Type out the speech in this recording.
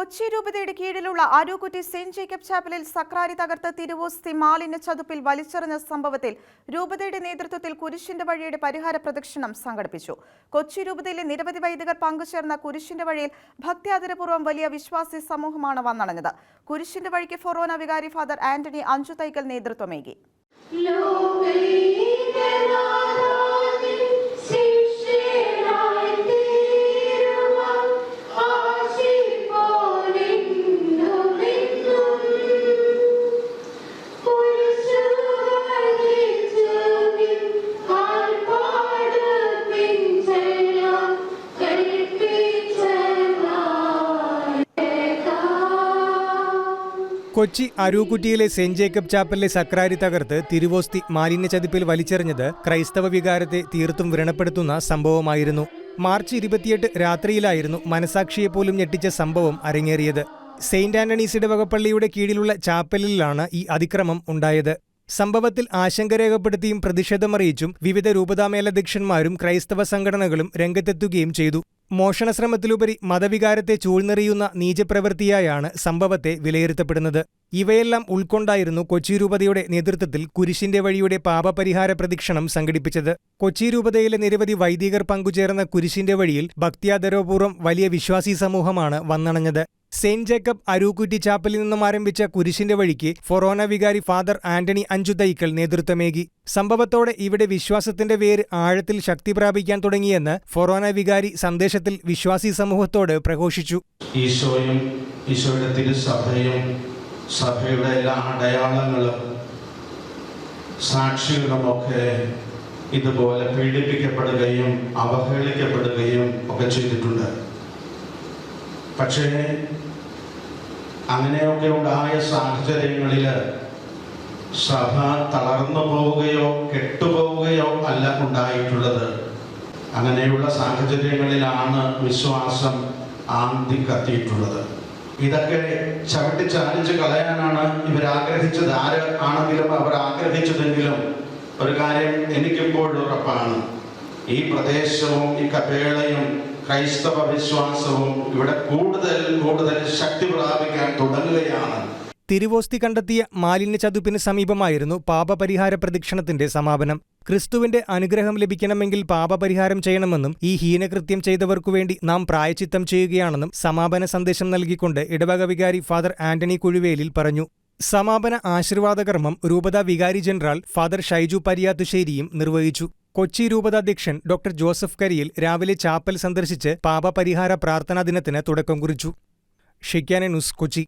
കൊച്ചി രൂപതയുടെ കീഴിലുള്ള Arookutty saint Jacob ചാപ്പലിൽ സക്രാരി തകർത്ത് തിരുവോസ്തി മാലിന്യ ചതുപ്പിൽ വലിച്ചെറിഞ്ഞ സംഭവത്തിൽ രൂപതയുടെ നേതൃത്വത്തിൽ കുരിശിന്റെ വഴിയുടെ പരിഹാര പ്രദക്ഷിണം സംഘടിപ്പിച്ചു. കൊച്ചി രൂപതയിലെ നിരവധി വൈദികർ പങ്കുചേർന്ന കുരിശിന്റെ വഴിയിൽ ഭക്തിയാദരപൂർവം വലിയ വിശ്വാസി സമൂഹമാണ് വന്നണഞ്ഞത് കുരിശിന്റെ വഴിക്ക് ഫൊറോന വികാരി ഫാദർ ആന്റണി അഞ്ചു തൈക്കൽ നേതൃത്വമേകി കൊച്ചി അരൂക്കുറ്റിയിലെ സെന്റ് ജേക്കബ് ചാപ്പലിലെ സക്രാരി തകർത്ത് തിരുവോസ്തി മാലിന്യ ചതിപ്പിൽ വലിച്ചെറിഞ്ഞത് ക്രൈസ്തവ വികാരത്തെ തീർത്തും വ്രണപ്പെടുത്തുന്ന സംഭവമായിരുന്നു. മാർച്ച് ഇരുപത്തിയെട്ട് രാത്രിയിലായിരുന്നു മനസാക്ഷിയെപ്പോലും ഞെട്ടിച്ച സംഭവം അരങ്ങേറിയത്. സെയിന്റ് ആന്റണീസ് ഇടവകപ്പള്ളിയുടെ കീഴിലുള്ള ചാപ്പലിലാണ് ഈ അതിക്രമം ഉണ്ടായത്. സംഭവത്തിൽ ആശങ്ക രേഖപ്പെടുത്തിയും പ്രതിഷേധമറിയിച്ചും വിവിധ രൂപതാമേലധ്യക്ഷന്മാരും ക്രൈസ്തവ സംഘടനകളും രംഗത്തെത്തുകയും ചെയ്തു. മോഷണശ്രമത്തിലുപരി മതവികാരത്തെ ചൂഴ്ന്നെറിയുന്ന നീചപ്രവൃത്തിയായാണ് സംഭവത്തെ വിലയിരുത്തപ്പെടുന്നത്. ഇവയെല്ലാം ഉൾക്കൊണ്ടായിരുന്നു കൊച്ചി രൂപതയുടെ നേതൃത്വത്തിൽ കുരിശിന്റെ വഴിയുടെ പാപപരിഹാര പ്രദക്ഷിണം സംഘടിപ്പിച്ചത്. കൊച്ചി രൂപതയിലെ നിരവധി വൈദികർ പങ്കുചേർന്ന കുരിശിന്റെ വഴിയിൽ ഭക്ത്യാദരവപൂർവം വലിയ വിശ്വാസി സമൂഹമാണ് വന്നണഞ്ഞത്. സെയിന്റ് ജേക്കബ് അരൂക്കുറ്റി ചാപ്പലിൽ നിന്നും ആരംഭിച്ച കുരിശിന്റെ വഴിക്ക് ഫൊറോന വികാരി ഫാദർ ആന്റണി അഞ്ചുതൈക്കൽ നേതൃത്വമേകി. സംഭവത്തോടെ ഇവിടെ വിശ്വാസത്തിന്റെ വേര് ആഴത്തിൽ ശക്തി പ്രാപിക്കാൻ തുടങ്ങിയെന്ന് ഫൊറോന വികാരി സന്ദേശത്തിൽ വിശ്വാസി സമൂഹത്തോട് പ്രഘോഷിച്ചു. ഈശോയും ഈശോയുടെ തിരുസഭയും സഭയുടെ എല്ലാ അടയാളങ്ങളും സാക്ഷികളുമൊക്കെ ഇതുപോലെ പീഡിപ്പിക്കപ്പെടുകയും അവഹേളിക്കപ്പെടുകയും ഒക്കെ ചെയ്തിട്ടുണ്ട്. പക്ഷേ അങ്ങനെയൊക്കെ ഉണ്ടായ സാഹചര്യങ്ങളിൽ സഭ തളർന്നു പോവുകയോ കെട്ടുപോവുകയോ അല്ല ഉണ്ടായിട്ടുള്ളത്. അങ്ങനെയുള്ള സാഹചര്യങ്ങളിലാണ് വിശ്വാസം ആന്തി കത്തിയിട്ടുള്ളത് ഇതൊക്കെ ചവിട്ടി ചാലിച്ച് കളയാനാണ് ഇവർ ആഗ്രഹിച്ചത് ആര് ആണെങ്കിലും അവർ ആഗ്രഹിച്ചതെങ്കിലും ഒരു കാര്യം എനിക്കിപ്പോഴും ഉറപ്പാണ്. ഈ പ്രദേശവും ഈ കപേളയും ക്രൈസ്തവ വിശ്വാസവും ഇവിടെ കൂടുതൽ കൂടുതൽ ശക്തി പ്രാപിക്കാൻ തുടങ്ങുകയാണ്. തിരുവോസ്തി കണ്ടെത്തിയ മാലിന്യ ചതുപ്പിന് സമീപമായിരുന്നു പാപപരിഹാര പ്രദക്ഷിണത്തിന്റെ സമാപനം. ക്രിസ്തുവിന്റെ അനുഗ്രഹം ലഭിക്കണമെങ്കിൽ പാപപരിഹാരം ചെയ്യണമെന്നും ഈ ഹീനകൃത്യം ചെയ്തവർക്കു വേണ്ടി നാം പ്രായച്ചിത്തം ചെയ്യുകയാണെന്നും സമാപന സന്ദേശം നൽകിക്കൊണ്ട് ഇടവക വികാരി ഫാദർ ആന്റണി കുഴുവേലിൽ പറഞ്ഞു. സമാപന ആശീർവാദകർമ്മം രൂപത വികാരി ജനറൽ ഫാദർ ഷൈജു പരിയാത്തുശ്ശേരിയും നിർവഹിച്ചു. കൊച്ചി രൂപതാധ്യക്ഷൻ ഡോക്ടർ ജോസഫ് കരിയിൽ രാവിലെ ചാപ്പൽ സന്ദർശിച്ച് പാപപരിഹാര പ്രാർത്ഥനാ ദിനത്തിന് തുടക്കം കുറിച്ചു. Shekinah news Kochi.